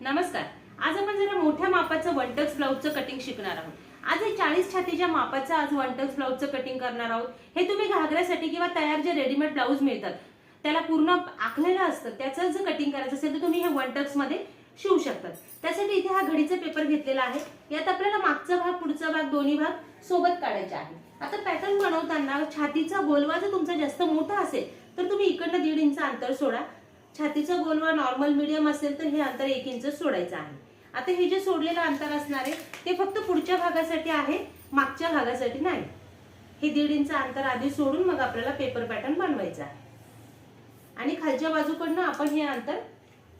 नमस्कार. आज आपण जरा मोठ्या मापाचं वन टक्स ब्लाऊजचं कटिंग शिकणार आहोत. आज हे चाळीस छातीच्या मापाचं आज वन टक्स ब्लाऊजचं कटिंग करणार आहोत. हे तुम्ही घागऱ्यासाठी किंवा तयार जे रेडीमेड ब्लाऊज मिळतात त्याला पूर्ण आखलेलं असतं त्याचं जर कटिंग करायचं असेल तर तुम्ही हे वन टक्समध्ये शिवू शकतात. त्यासाठी इथे हा घडीचा पेपर घेतलेला आहे. यात आपल्याला मागचा भाग पुढचा भाग दोन्ही भाग सोबत काढायचे आहे. आता पॅटर्न बनवताना छातीचा गोलवा जर तुमचा जास्त मोठा असेल तर तुम्ही इकडनं दीड इंच अंतर सोडा. छातीचा गोलवा नॉर्मल मीडियम असेल तर हे अंतर एक इंच सोडायचं आहे. आता हे जे सोडलेलं अंतर असणार आहे ते फक्त पुढच्या भागासाठी आहे मागच्या भागासाठी नाही. हे दीड इंच अंतर आधी सोडून मग आपल्याला पेपर पॅटर्न बनवायचा आहे. आणि खालच्या बाजूकडनं आपण हे अंतर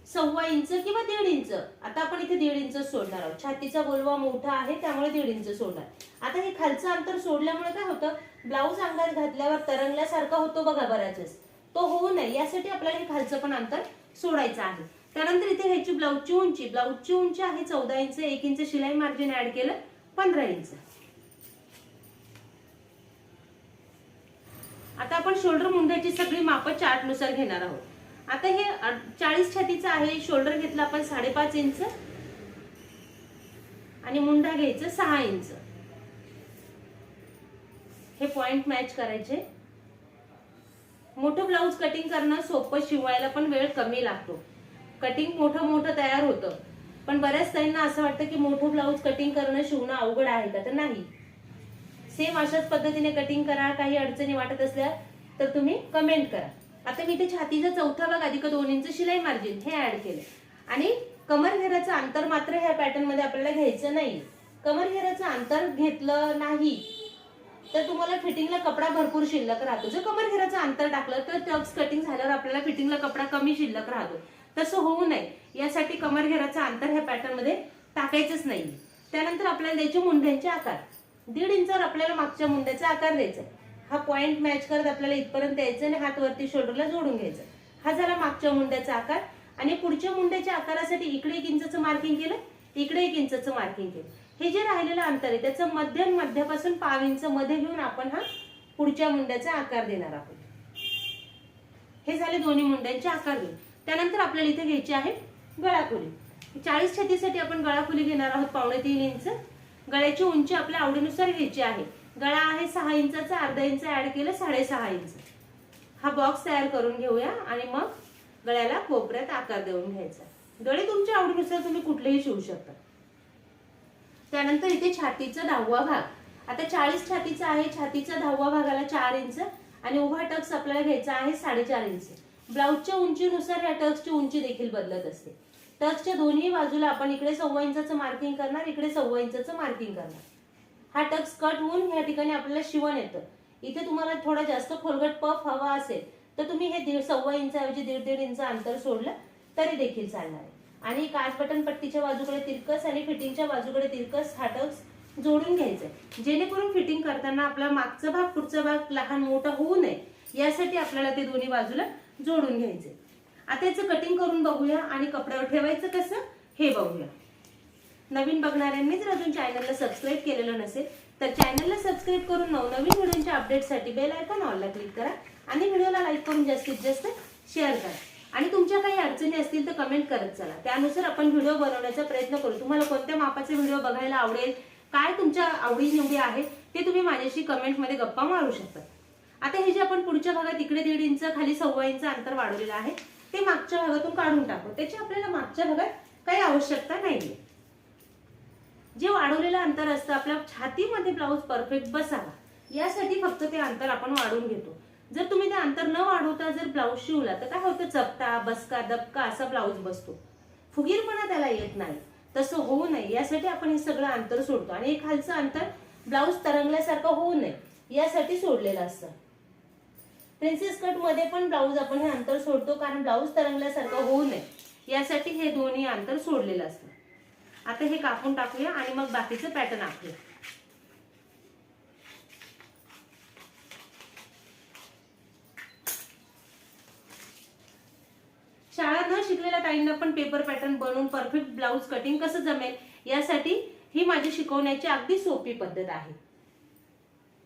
सव्वा इंच किंवा दीड इंच. आता आपण इथे दीड इंच सोडणार आहोत. छातीचा बोलवा मोठा आहे त्यामुळे दीड इंच सोडणार. आता हे खालचं अंतर सोडल्यामुळे काय होतं? ब्लाऊज अंगात घातल्यावर तरंगल्यासारखा होतो बघा बऱ्याच वेळेस तो होऊ नये यासाठी आपल्याला हे खालचं पण अंतर सोडायचं आहे. त्यानंतर इथे ह्याची ब्लाऊजची उंची. ब्लाऊजची उंची आहे चौदा इंच एक इंच शिलाई मार्जिन ऍड केलं पंधरा इंच. आता आपण शोल्डर मुंड्याची सगळी माप चार्टनुसार घेणार आहोत. आता हे चाळीस छातीचं आहे शोल्डर घेतलं आपण साडेपाच इंच. आणि मुंडा घ्यायचं सहा इंच. हे पॉइंट मॅच करायचे. मोठं ब्लाऊज कटिंग करणं सोपं शिवायला पण वेळ कमी लागतो. कटिंग मोठं मोठं तयार होतं. पण बऱ्याच ताईंना असं वाटतं की मोठं ब्लाऊज कटिंग करणं शिवणं अवघड आहे का? तर नाही. सेम अशाच पद्धतीने कटिंग करा काही अडचणी वाटत असल्या तर तुम्ही कमेंट करा. आता मी इथे छातीचा चौथा भाग अधिक दोन इंच शिलाई मार्जिन हे ऍड केले आणि कमर घेराचं अंतर मात्र ह्या पॅटर्नमध्ये आपल्याला घ्यायचं नाही. कमर घेराचं अंतर घेतलं नाही तर तुम्हाला फिटिंगला कपडा भरपूर शिल्लक राहतो. जर कमर घेराचं अंतर टाकलं तर टक्स कटिंग झाल्यावर आपल्याला फिटिंगला कपडा कमी शिल्लक राहतो. तसं होऊ नये. यासाठी कमर घेराचं अंतर ह्या पॅटर्नमध्ये टाकायचंच नाही. त्यानंतर आपल्याला द्यायचे मुंड्यांचे आकार. दीड इंचावर आपल्याला मागच्या मुंड्याचा आकार द्यायचा हा पॉइंट मॅच करत आपल्याला इथपर्यंत यायचं आणि हात वरती शोल्डरला जोडून घ्यायचं. हा झाला मागच्या मुंड्याचा आकार. आणि पुढच्या मुंड्याच्या आकारासाठी इकडे एक इंचाचं मार्किंग केलं इकडे एक इंचाचं मार्किंग केलं. हे जे राहिलेलं अंतर आहे त्याचं मध्यम मध्यापासून पाव इंच मध्ये घेऊन आपण हा पुढच्या मुंड्याचा आकार देणार आहोत. हे झाले दोन्ही मुंड्यांचे आकार घेऊन. त्यानंतर आपल्याला इथे घ्यायची आहे गळाखोली. चाळीस छतीसाठी आपण गळाखोली घेणार आहोत पावणे तीन इंच. गळ्याची उंची आपल्या आवडीनुसार घ्यायची आहे. गळा आहे सहा इंचाचा अर्धा इंच ऍड केलं साडेसहा इंच. हा बॉक्स तयार करून घेऊया आणि मग गळ्याला कोपऱ्यात आकार देऊन घ्यायचा. गळे तुमच्या आवडीनुसार तुम्ही कुठलेही शिवू शकता. त्यानंतर इथे छातीचा दहावा भाग. आता चाळीस छातीचा आहे छातीचा दहावा भागाला चार इंच आणि उभा टक्स आपल्याला घ्यायचा आहे साडेचार इंच. ब्लाऊजच्या उंचीनुसार या टक्सची उंची देखील बदलत असते. टक्सच्या दोन्ही बाजूला आपण इकडे सव्वा इंचाचं मार्किंग करणार इकडे सव्वा इंचाचं मार्किंग करणार. हा टक्स कट होऊन या ठिकाणी आपल्याला शिवण येतं. इथे तुम्हाला थोडा जास्त खोलगट पफ हवा असेल तर तुम्ही हे दीड सव्वा इंचाऐवजी दीड दीड इंच अंतर सोडलं तरी देखील चालणार आहे. आणि काच बटन पट्टीच्या बाजूकडे तिरकस आणि फिटिंगच्या बाजूकडे तिरकस हा टक्स जोडून घ्यायचंय जेणेकरून फिटिंग करताना आपला मागचा भाग पुढचा भाग लहान मोठा होऊ नये यासाठी आपल्याला ते दोन्ही बाजूला जोडून घ्यायचे. आता याचं कटिंग करून बघूया आणि कपड्यावर ठेवायचं कसं हे बघूया. नवीन बघणाऱ्यांनी जर अजून चॅनलला सबस्क्राईब केलेलं नसेल तर चॅनलला सबस्क्राईब करून नवनवीन व्हिडिओच्या अपडेटसाठी बेल आयकॉन ऑलला क्लिक करा आणि व्हिडिओला लाईक करून जास्तीत जास्त शेअर करा. आणि तुमच्या काही अडचणी असतील तर कमेंट करत चला. त्यानुसार आपण व्हिडिओ बनवण्याचा प्रयत्न करू. तुम्हाला कोणत्या मापाचे व्हिडिओ बघायला आवडेल काय तुमच्या आवडीनिवडी आहे ते तुम्ही माझ्याशी कमेंटमध्ये गप्पा मारू शकता. आता हे जे आपण पुढच्या भागात इकडे दीड इंच खाली सव्वा इंच अंतर वाढवलेलं आहे ते मागच्या भागातून काढून टाकू. त्याची आपल्याला मागच्या भागात काही आवश्यकता नाहीये. जे वाढवलेलं अंतर असतं आपल्या छातीमध्ये ब्लाऊज परफेक्ट बसावा. यासाठी फक्त ते अंतर आपण वाढवून घेतो. जर तुम्ही ते अंतर न वाढवता जर ब्लाऊज शिवला तर काय होतं? चपटा बसका दबका असा ब्लाऊज बसतो. फुगीरपणा त्याला येत नाही. तसं होऊ नये. यासाठी आपण हे सगळं अंतर सोडतो. आणि हे खालचं अंतर ब्लाऊज तरंगल्यासारखं होऊ नये. यासाठी सोडलेलं असतं. प्रिन्सेस कटमध्ये पण ब्लाऊज आपण हे अंतर सोडतो कारण ब्लाऊज तरंगल्यासारखं होऊ नये. यासाठी हे दोन्ही अंतर सोडलेलं असतं. आता हे कापून टाकूया आणि मग बाकीचं पॅटर्न आखूया. शाळा न शिकलेल्या ताईंना पण पेपर पॅटर्न बनवून परफेक्ट ब्लाऊज कटिंग कसं जमेल यासाठी ही माझी शिकवण्याची अगदी सोपी पद्धत आहे.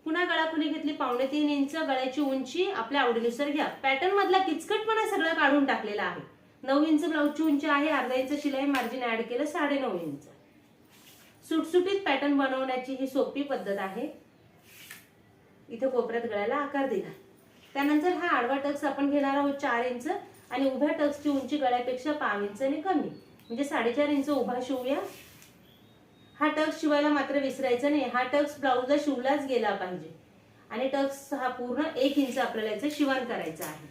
पुन्हा गळा घेतली पावणे तीन इंच गळ्याची उंची आपल्या आवडीनुसार घ्या. पॅटर्न मधला किचकटपणा सगळं काढून टाकलेला आहे. नऊ इंच ब्लाऊजची उंची आहे अर्धा इंच शिलाई मार्जिन ऍड केलं साडे नऊ इंच. सुटसुटीत पॅटर्न बनवण्याची ही सोपी पद्धत आहे. इथं कोपऱ्यात गळ्याला आकार दिला. त्यानंतर हा आडवा टक्स आपण घेणार आहोत चार इंच आणि उभ्या टक्सची उंची गळ्यापेक्षा पाव इंचने कमी. म्हणजे साडेचार इंच उभा शिवूया. हा टक्स शिवायला मात्र विसरायचा नाही. हा टक्स ब्लाऊजला शिवलाच गेला पाहिजे. आणि टक्स हा पूर्ण एक इंच आपल्याला याचं शिवण करायचं आहे.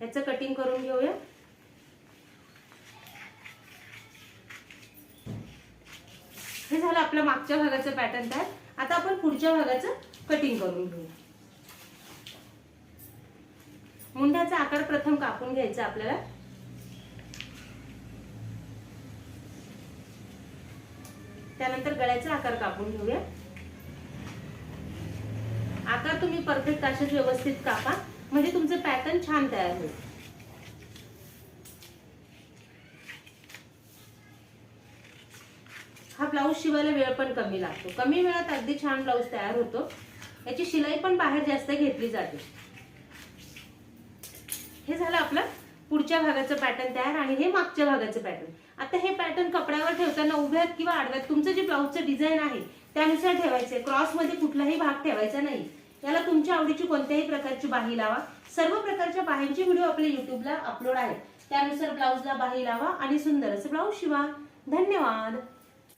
याचं कटिंग करून घेऊया. हे झालं आपलं मागच्या भागाचं पॅटर्न तयार. आता आपण पुढच्या भागाचं कटिंग करून घेऊ. मुंड्याचा आकार प्रथम कापून घ्यायचा आपल्याला. त्यानंतर गळ्याचा आकार कापून घेऊया. आकार तुम्ही परफेक्ट असेच व्यवस्थित कापा. म्हणजे तुमचं पॅटर्न छान तयार होईल. हा ब्लाऊज शिवायला वेळ पण कमी लागतो. कमी वेळात अगदी छान ब्लाऊज तयार होतो. याची शिलाई पण बाहेर जास्त घेतली जाते. हे झालं आपलं पुढच्या भागाचं पॅटर्न तयार आणि हे मागच्या भागाचं पॅटर्न आता हे पॅटर्न कपड्यावर ठेवताना उभ्यात किंवा आडव्यात तुमचं जे ब्लाऊजचं डिझाईन आहे त्यानुसार ठेवायचे क्रॉसमध्ये कुठलाही भाग ठेवायचा नाही. याला तुमच्या आवडीची कोणत्याही प्रकारची बाही लावा. सर्व प्रकारच्या बाहींचे व्हिडिओ आपल्या युट्यूबला अपलोड आहेत. त्यानुसार ब्लाऊजला बाही लावा आणि सुंदर असं ब्लाऊज शिवा. धन्यवाद.